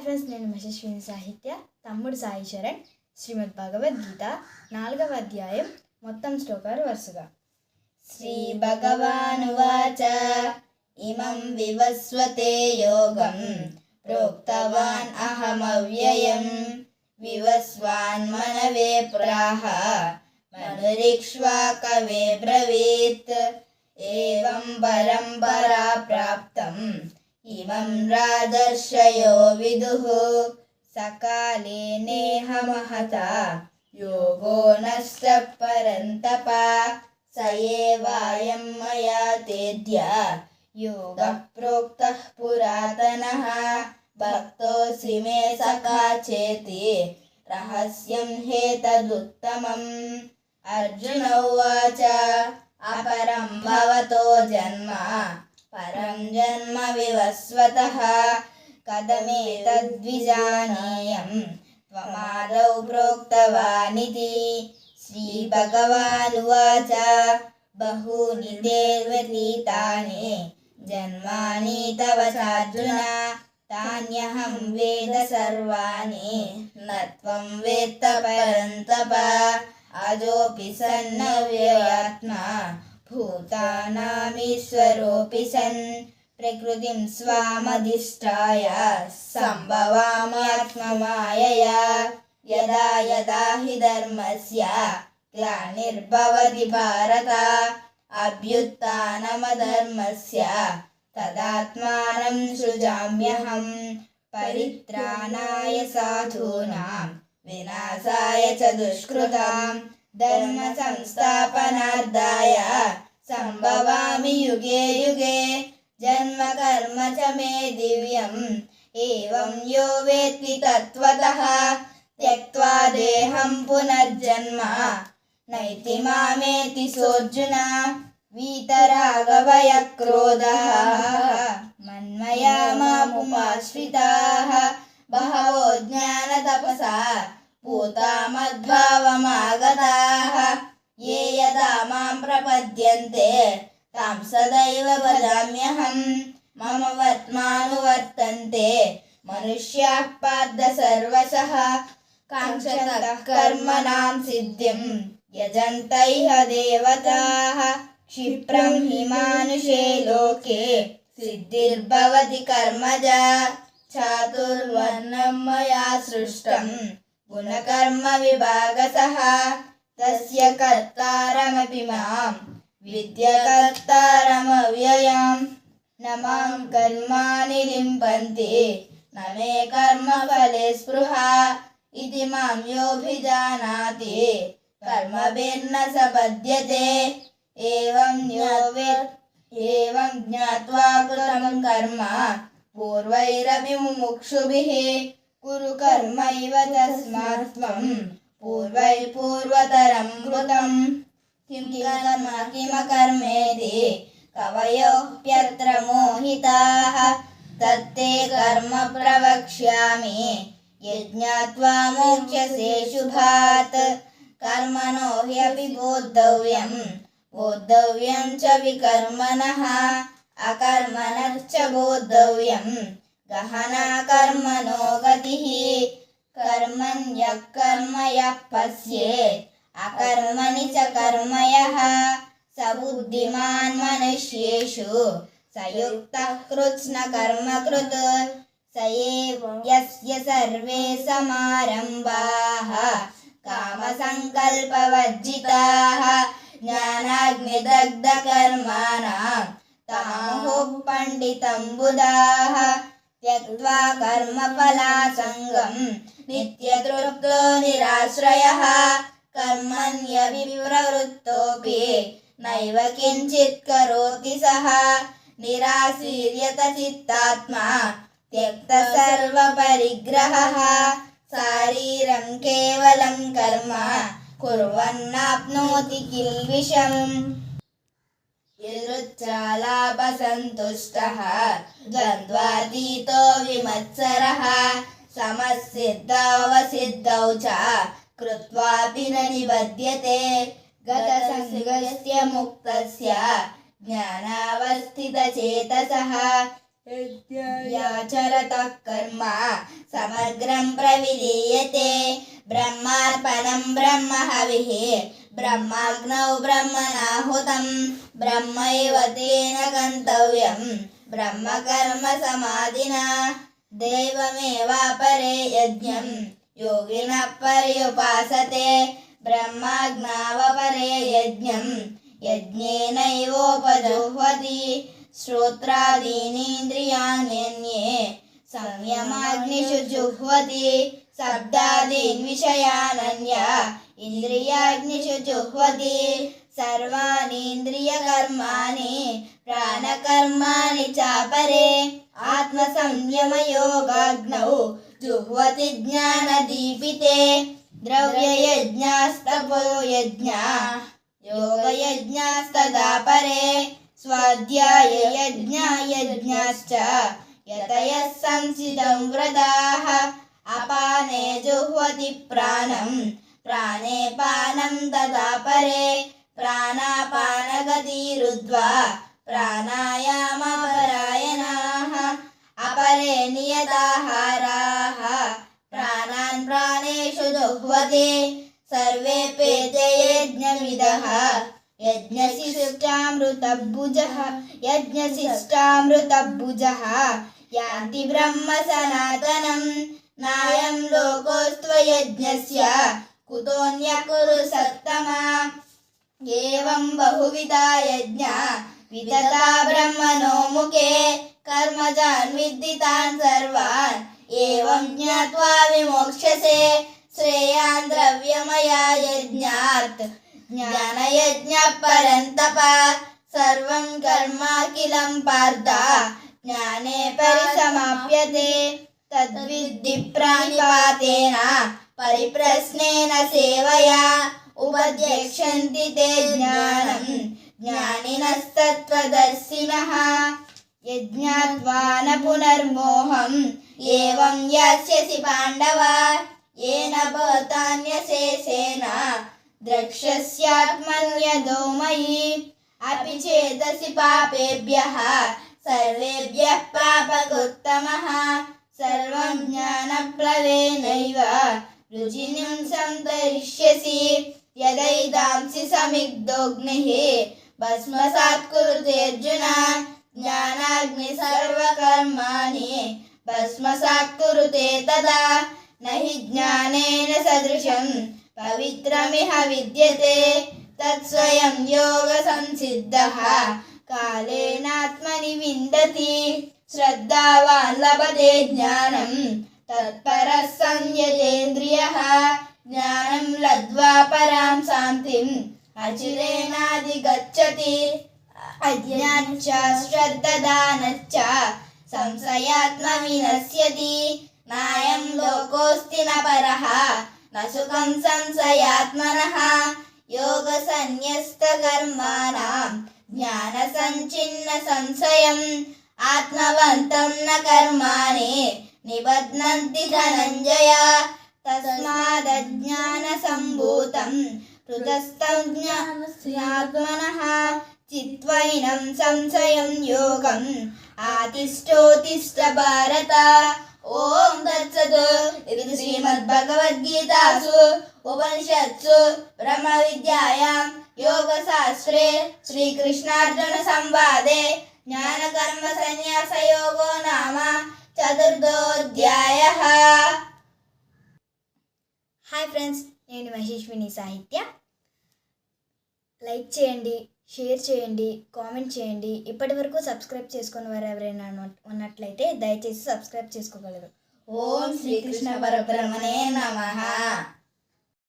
Hi friends నేను మహేశ్వరి సాహిత్య తమ్ముడు సాయి చరణ్ శ్రీమద్ భగవద్గీత నాలుగవ అధ్యాయం మొత్తం శ్లోకాలు వరుసగా. శ్రీ భగవానువాచ ఇమం వివస్వతే యోగం ప్రోక్తవాన్ అహమవ్యయం వివస్వాన్ మనవే ప్రాహ మనురిక్ష్వా కవే బ్రవీత్ ఏం పరంపరా ప్రాప్తం इमं राजर्षयो विदुः सकाले नेह महता योगो नष्टः परन्तपा स एवायं मया तेद्य योगः प्रोक्तः पुरातनः भक्तोऽसि मे सखा चेति रहस्यं ह्येतदुत्तमम् अर्जुन उवाच अपरं भवतो जन्म परं जन्म विवस्वतः कथमेतद्विजानीयं त्वमादौ प्रोक्तवानिति श्रीभगवानुवाच बहूनि ते व्यतीतानि जन्मानि तव चार्जुन तान्यहं वेद सर्वाणि न त्वं वेत्त परन्तप अजोऽपि सन्नव्ययात्मा भूतानामीश्वरोऽपि सन् प्रकृतिं स्वामधिष्ठाय सम्भवाम्यात्ममायया यदा यदा हि धर्मस्य ग्लानिर्भवति भारत अभ्युत्थानमधर्मस्य तदात्मानं सृजाम्यहं परित्राणाय साधूनां विनाशाय च दुष्कृतां धर्मसंस्थापनार्थाय सम्भवामि युगे युगे जन्म कर्म च मे दिव्यम् एवं यो वेत्ति तत्त्वतः त्यक्त्वा देहं पुनर्जन्म नैति मामेति सोऽर्जुन वीतरागभयक्रोधः मन्मया मामुपाश्रिताः बहवो ज्ञानतपसा पूता मद्भावमागताः ये यदा मां प्रपद्यन्ते तां सदैव भजाम्यहं मम वर्त्मानुवर्तन्ते मनुष्याः पार्थ सर्वशः काङ्क्षतः कर्मणां सिद्धिं यजन्त इह देवताः क्षिप्रं हि मानुषे लोके सिद्धिर्भवति कर्मजा चातुर्वर्णं मया सृष्टं गुणकर्मविभागसः तस्य कर्तारमपि मां विद्यकर्तारमव्ययम् न मां कर्माणि लिम्पन्ति न मे कर्मफले स्पृहा इति मां योऽभिजानाति कर्मभिर्न स बध्यते एवं यो वेत् एवं ज्ञात्वा कृतं कर्म पूर्वैरपि मुमुक्षुभिः कुरु कर्मैव तस्मात् त्वं పూర్వై పూర్వతరం కృతం కిం కర్మ కిమకర్మేది కవయోప్యత్ర మోహితాః తత్తే కర్మ ప్రవక్ష్యామి యజ్ఞాత్వా మోక్ష్యసే శుభాత్ కర్మణో హ్యపి బోద్ధవ్యం బోద్ధవ్యం చ వికర్మణः అకర్మణశ్చ బోద్ధవ్యం గహనా కర్మణో గతిः कर्मण्यः कर्म यः पश्येत् अकर्मणि च कर्म यः स बुद्धिमान् मनुष्येषु स युक्तः कृत्स्नकर्मकृत् स एव यस्य सर्वे समारम्भाः कामसङ्कल्पवर्जिताः ज्ञानाग्निदग्धकर्माणां तामुः पण्डितं बुधाः त्यक्त्वा कर्मफलासङ्गं नित्यतृप्तो निराश्रयः कर्मण्यभिप्रवृत्तोऽपि नैव किञ्चित् करोति सः निराशीर्यत चित्तात्मा त्यक्त सर्वपरिग्रहः शारीरं केवलं कर्म कुर्वन्नाप्नोति किल्बिषम् यदृच्छालाभसन्तुष्टः द्वन्द्वातीतो विमत्सरः समसिद्धवसिद्धौ च कृत्वापि न निबध्यते गतसङ्गस्य मुक्तस्य ज्ञानावस्थितचेतसः याचरतः कर्म समग्रं प्रविलीयते ब्रह्मार्पणं ब्रह्म हविः ब्रह्माग्नौ ब्रह्मणाहुतं ब्रह्मैव तेन गन्तव्यं ब्रह्मकर्म समाधिना दैवमेवापरे यज्ञं योगिनः पर्युपासते ब्रह्माज्ञावपरे यज्ञं यज्ञेनैवोपजुह्वति श्रोत्रादीनीन्द्रियाण्यन्ये संयमाग्निषु जुह्वति शब्दादीन् विषयानन्या इन्द्रियाग्निषु जुह्वति सर्वाणीन्द्रियकर्माणि प्राणकर्माणि चापरे आत्मसंयमयोगाग्नौ जुह्वति ज्ञानदीपिते द्रव्ययज्ञास्तपो यज्ञा योगयज्ञास्तदा परे स्वाध्याययज्ञायज्ञाश्च यतयः संसितं व्रताः अपाने जुह्वति प्राणं प्राणे पानं तदा परे प्राणापानगतिरुद्ध्वा प्राणायामपरायणाः अपरे नियताहाराः प्राणान् प्राणेषु जुह्वति सर्वेऽपेते यज्ञविदः यज्ञशिष्टामृतभुजः यज्ञशिष्टामृतभुजः यान्ति ब्रह्म सनातनं नायं लोकोऽस्त्वयज्ञस्य कुतोऽन्यः कुरु सत्तमा एवं बहुविधा यज्ञा विदता ब्रह्मणो मुखे कर्मजान् विद्दितान् सर्वान् एवं ज्ञात्वा विमोक्ष्यसे श्रेयान् द्रव्यमया यज्ञात् ज्ञानयज्ञः परन्तप सर्वं कर्माखिलं पार्थ ज्ञाने परिसमाप्यते तद्विद्धि प्राणिपातेन परिप्रश्नेन सेवया उपद्यक्षन्ति ते ज्ञानं ज्ञानिनस्तत्त्वदर्शिनः యజ్ఞాద్వాన పునర్మోహం. ఏవం యాస్యసి పాండవ? ఏన భవతాన్యశేషేన ద్రక్ష్యస్యాత్మన్యదో మయి అపి చేదసి పాపేభ్యः. సర్వేభ్యः పాపకుత్తమः సర్వం జ్ఞానప్లవేనైవ రుచినిం సంతరిష్యసి. యదైదాంసి సమిగ్ధోగ్నిः. భస్మసాత్కురుతే అర్జున ज्ञानाग्नि सर्वकर्माणि भस्मसात् कुरुते तदा न हि ज्ञानेन सदृशं पवित्रमिह विद्यते तत्स्वयं योगसंसिद्धः कालेनात्मनि विन्दति श्रद्धावान् लभते ज्ञानं तत्परः संयतेन्द्रियः ज्ञानं लब्ध्वा परां शान्तिम् अचिरेणाधिगच्छति अज्ञाच्च श्रद्धदानश्च संशयात्मविनश्यति नायं लोकोऽस्ति न परः न सुखं संशयात्मनः योगसन्न्यस्तकर्माणां ज्ञानसञ्चिन्न संशयम् आत्मवन्तं न कर्माणि निबध्नन्ति धनञ्जय तस्मादज्ञानसम्भूतं हृदस्थं ज्ञात्मनः चित्वैनं संशयं योगम् आतिष्ठोतिष्ठ भारत ॐ तत्सत् इति श्रीमद्भगवद्गीतासु उपनिषत्सु ब्रह्मविद्यायां योगशास्त्रे श्रीकृष्णार्जुनसंवादे ज्ञानकर्मसन्न्यासयोगो नाम చతుర్థోధ్యాయः హాయ్ ఫ్రెండ్స్ నేను మహేష్విని సాహిత్య లైక్ చేయండి షేర్ చేయండి కామెంట్ చేయండి. ఇప్పటి వరకు సబ్స్క్రైబ్ చేసుకుని వారు ఎవరైనా ఉన్నట్లయితే దయచేసి సబ్స్క్రైబ్ చేసుకోగలరు. ఓం శ్రీకృష్ణ పరబ్రహ్మణే నమ.